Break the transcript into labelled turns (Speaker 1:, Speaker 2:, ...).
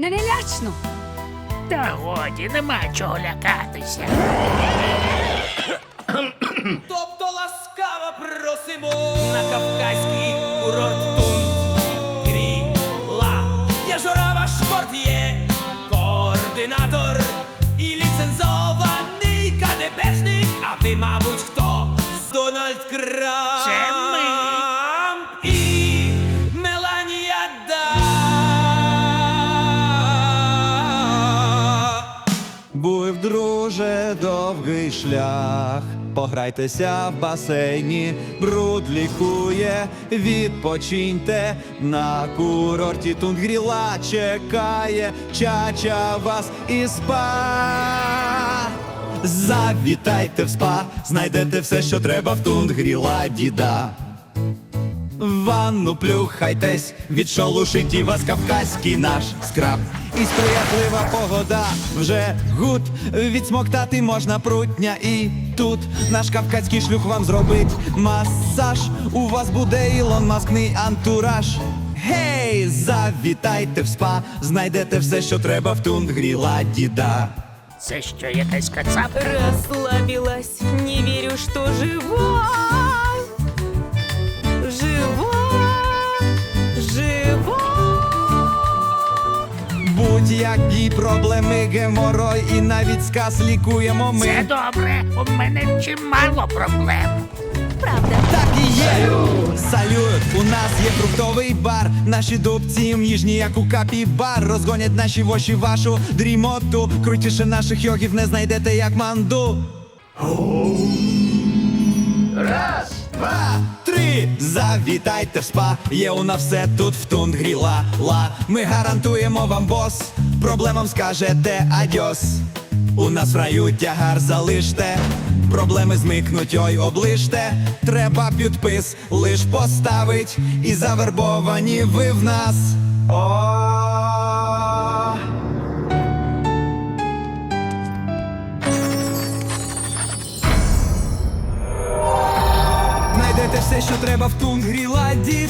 Speaker 1: Не нелячно.
Speaker 2: Та годі, нема чого лякатися.
Speaker 3: Тобто ласкаво просимо на кавказький курорт Тунт Гріла. Я жора ваш портє, координатор і ліцензований КДБшник, а ви, мабуть, хто? Дональд Крамп
Speaker 2: Це ми.
Speaker 4: Був, друже, довгий шлях. Пограйтеся в басейні, бруд лікує, відпочиньте на курорті Тунгріла чекає чача вас і спа. Завітайте в спа, знайдете все, що треба в Тунгріла діда. Ванну плюхайтесь, відшолушить вас кавказький наш скраб. І сприятлива погода вже гуд. Відсмоктати можна прутня і тут наш кавказький шлюх вам зробить масаж. У вас буде Ілон Маскний антураж. Гей, завітайте в спа, знайдете все, що треба в тунгріла діда.
Speaker 2: Це що, якась кацапа?
Speaker 5: Расслабилась, не верю, что жива. Жива,
Speaker 4: Будь-які проблеми, геморой і навіть сказ лікуємо ми.
Speaker 2: Це добре. У мене чимало проблем.
Speaker 5: Правда.
Speaker 4: Так і є! Салют! У нас є фруктовий бар. Наші дубці ніжні, як у капібар. Розгонять наші воші вашу дрімоту. Крутіше наших йогів не знайдете, як манду. Раз, два, три. Завітайте в спа. Є у нас все тут в тундгрі ла ла. Ми гарантуємо вам бос. Проблемам скажете адьос. У нас в раю тягар залиште. Проблеми зникнуть, ой, оближте. Треба підпис лиш поставить. І завербовані ви в нас. О. Все, що треба в тунгрі ладі